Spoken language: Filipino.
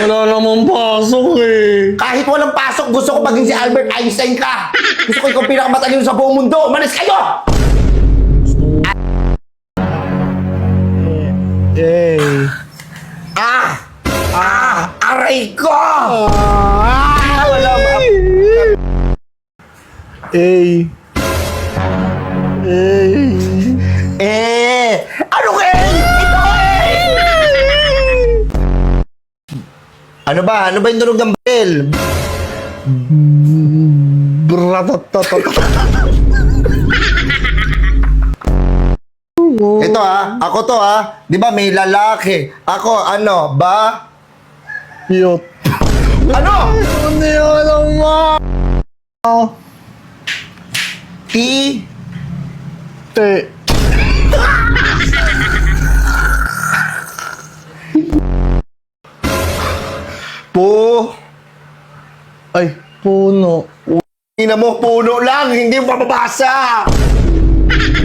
Wala namang pasok eh. Kahit walang pasok, gusto ko maging si Albert Einstein ka. Gusto ko ikaw pinakamatalino sa buong mundo. Umalis kayo! Eh. Ah! Ah! Aray ko! Ah! Wala ba? Eh. Eh. Ano ba? Ano ba yung tunog ng? Bratatatat. Ito ah, ako to ah. Di ba may lalaki? Ako ano, ba? Yot. Ano? Hindi ko alam? Te. Ay, puno. Ina mo, puno lang, hindi mo mababasa.